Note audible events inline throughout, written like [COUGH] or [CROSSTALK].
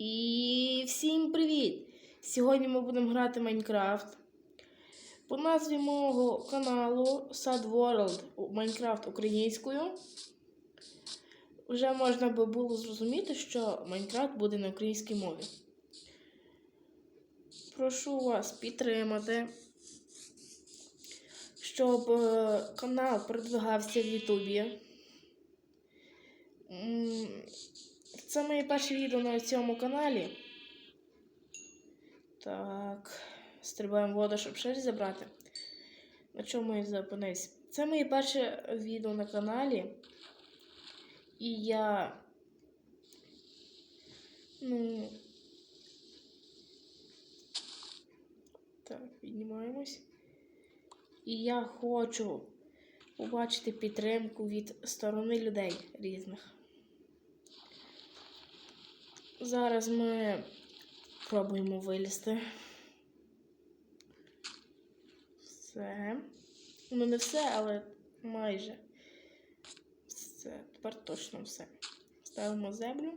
І всім привіт! Сьогодні ми будемо грати Майнкрафт. По назві мого каналу Sad World Майнкрафт українською. Вже можна би було зрозуміти, що Майнкрафт буде на українській мові. Прошу вас підтримати, щоб е, канал продвигався в Ютубі. Це моє перше відео на цьому каналі. Так, стрибаємо воду, щоб щось забрати. На чому я зупинився? Це моє перше відео на каналі. І я. Ну. Так, піднімаємось. І я хочу побачити підтримку від сторони людей різних. Зараз ми пробуємо вилізти. Все. Ну, не все, але майже. Все, тепер точно все. Ставимо землю.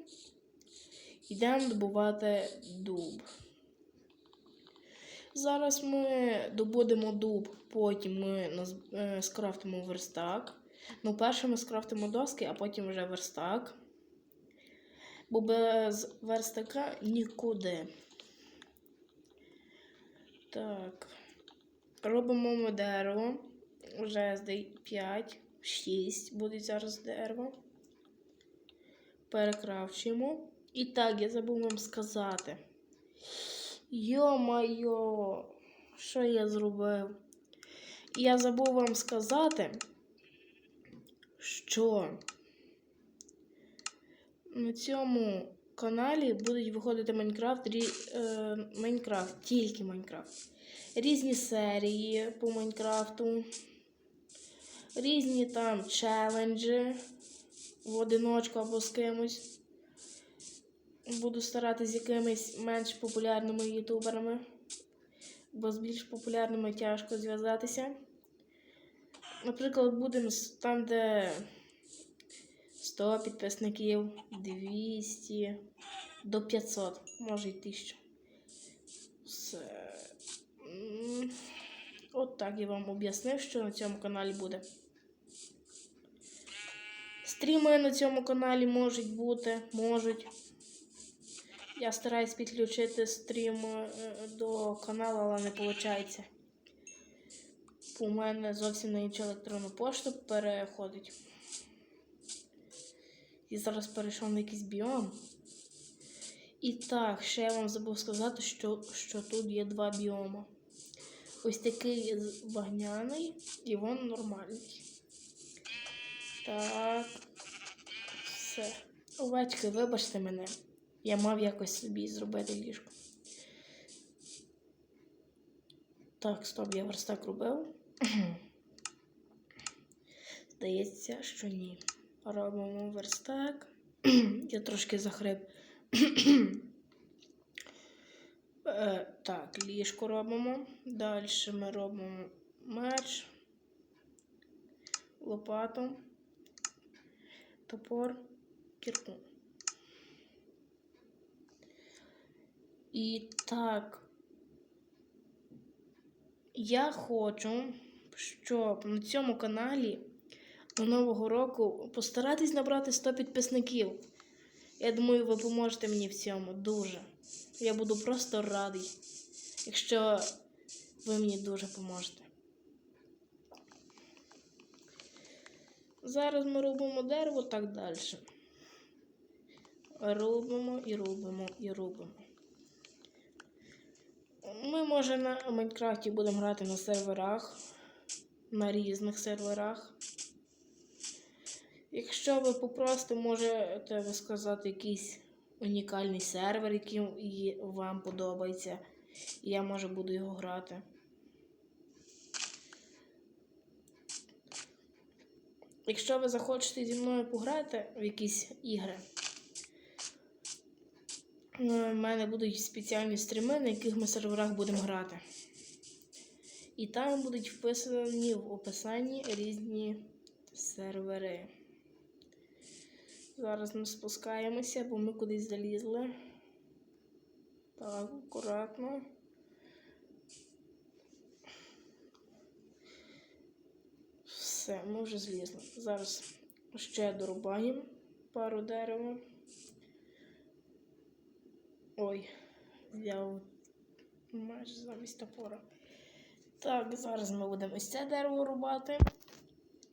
Йдемо добувати дуб. Зараз ми добудемо дуб, потім ми е, скрафтимо верстак. Ну, перше ми скрафтимо доски, а потім вже верстак. Бо без верстака нікуди. Так. Робимо ми дерево. Вже здей 5, 6 буде зараз дерево. Перекравчуємо. І так, я забув вам сказати. Йо-майо, що я зробив? Я забув вам сказати, що на цьому каналі будуть виходити Майнкрафт, рі, е, Майнкрафт, тільки Майнкрафт. Різні серії по Майнкрафту, різні там челенджі в одиночку або з кимось. Буду старатися з якимись менш популярними ютуберами, бо з більш популярними тяжко зв'язатися. Наприклад, будемо там, де 100 підписників, 200, до 500, може й 1000. Все. От так я вам об'яснив, що на цьому каналі буде. Стріми на цьому каналі можуть бути, можуть. Я стараюсь підключити стрім е, до каналу, але не виходить. У мене зовсім на іншу електронну пошту переходить. І зараз перейшов на якийсь біом. І так, ще я вам забув сказати, що, що тут є два біоми. Ось такий багняний і вон нормальний. Так. Все. Овечки, вибачте мене. Я мав якось собі зробити ліжко. Так, стоп, я верстак робив. [CLEARS THROAT] Здається, що ні. Робимо верстак. [CLEARS THROAT] я трошки захрип. [CLEARS THROAT] Е, так, ліжко робимо. Далі ми робимо меч, лопату, топор, кірку. І так. Я хочу, щоб на цьому каналі Нового року постаратись набрати 100 підписників. Я думаю, ви поможете мені в цьому дуже. Я буду просто радий, якщо ви мені дуже поможете. Зараз ми робимо дерево так далі. Робимо і робимо і робимо. Ми, може, на Майнкрафті будемо грати на серверах, на різних серверах. Якщо ви попросите, можете сказати якийсь унікальний сервер, який вам подобається. І я може буду його грати. Якщо ви захочете зі мною пограти в якісь ігри, у мене будуть спеціальні стріми, на яких ми серверах будемо грати. І там будуть вписані в описанні різні сервери. Зараз ми спускаємося, бо ми кудись залізли. Так, акуратно. Все, ми вже злізли. Зараз ще дорубаємо пару дерева. Ой, взяв майже замість топора. Так, зараз ми будемо ось це дерево рубати.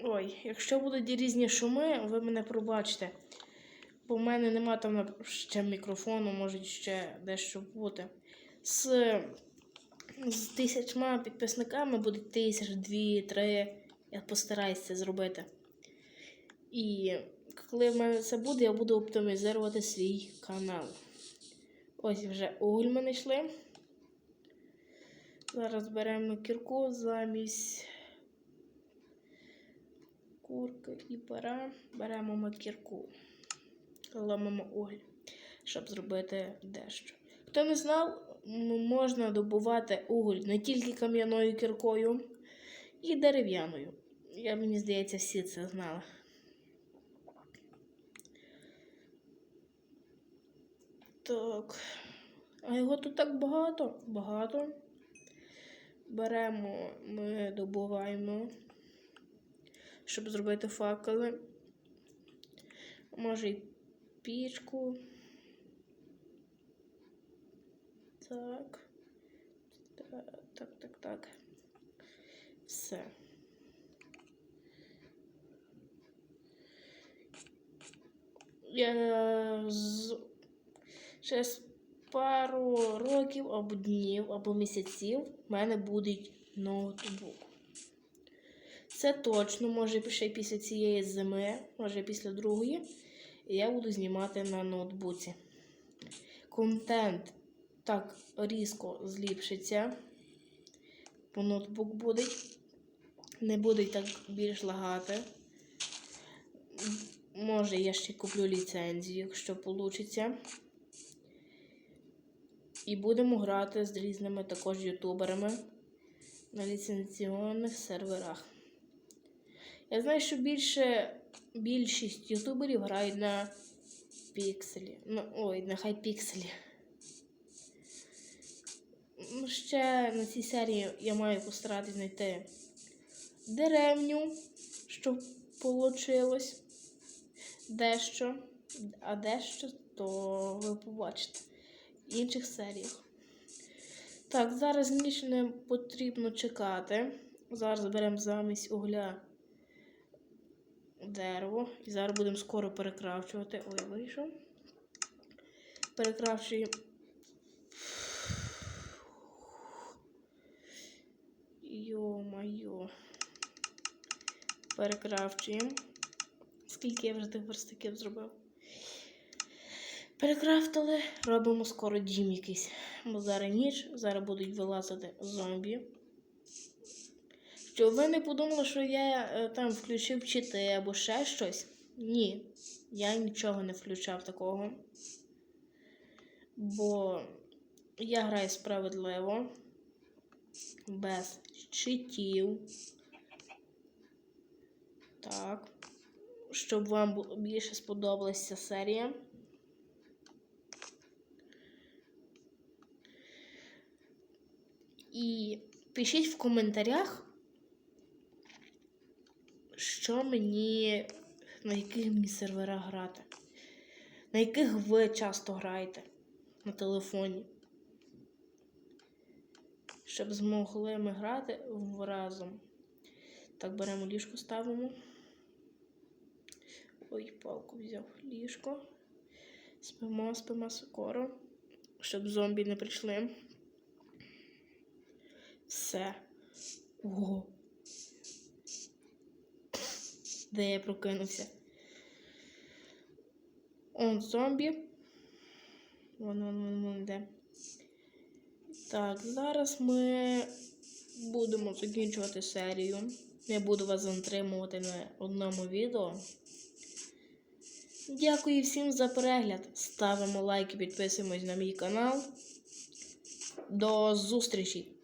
Ой, якщо будуть різні шуми, ви мене пробачте. Бо в мене нема там ще мікрофону, може ще дещо бути. З, з тисячма підписниками буде тисяч, дві, три. Я постараюся це зробити. І коли в мене це буде, я буду оптимізувати свій канал. Ось вже уголь ми знайшли. Зараз беремо кірку замість курки і пера. Беремо ми кірку. Ламимо уголь, щоб зробити дещо. Хто не знав, можна добувати уголь не тільки кам'яною кіркою, і дерев'яною. Я мені здається, всі це знали. Так. А його тут так багато. Багато. Беремо, ми добуваємо, щоб зробити факели. Може й пічку. Так. Так, так, так. Все. Я з... через пару років або днів, або місяців в мене буде ноутбук. Це точно, може ще після цієї зими, може після другої, я буду знімати на ноутбуці. Контент так різко зліпшиться, бо ноутбук буде, не буде так більш лагати. Може, я ще куплю ліцензію, якщо вийде. І будемо грати з різними також ютуберами на ліцензіонних серверах. Я знаю, що більше, більшість ютуберів грають на пікселі. Ну, ой, на хайпікселі. Ну, Ще на цій серії я маю постаратись знайти деревню, щоб вийшло дещо, а дещо, то ви побачите в інших серіях. Так, зараз ніч не потрібно чекати. Зараз беремо замість угля дерево. І зараз будемо скоро перекравчувати. Ой, вийшов. Перекравчуємо. Йо-майо. Перекравчуємо. Скільки я вже тих верстаків зробив? Перекрафтили, робимо скоро дім якийсь. Бо зараз ніч, зараз будуть вилазити зомбі. Щоб ви не подумали, що я е, там включив чити або ще щось. Ні, я нічого не включав такого. Бо я граю справедливо, без читів. Так. Щоб вам більше сподобалася серія. І пишіть в коментарях, що мені, на яких мені серверах грати, на яких ви часто граєте на телефоні. Щоб змогли ми грати разом. Так, беремо ліжко, ставимо. Ой, палку взяв ліжко. Спимо, спимо скоро, щоб зомбі не прийшли. Все. Ого. Де я прокинувся? Он зомбі. Вон, вон. Так, зараз ми будемо закінчувати серію. Не буду вас затримувати на одному відео. Дякую всім за перегляд. Ставимо лайки, підписуємось на мій канал. До зустрічі!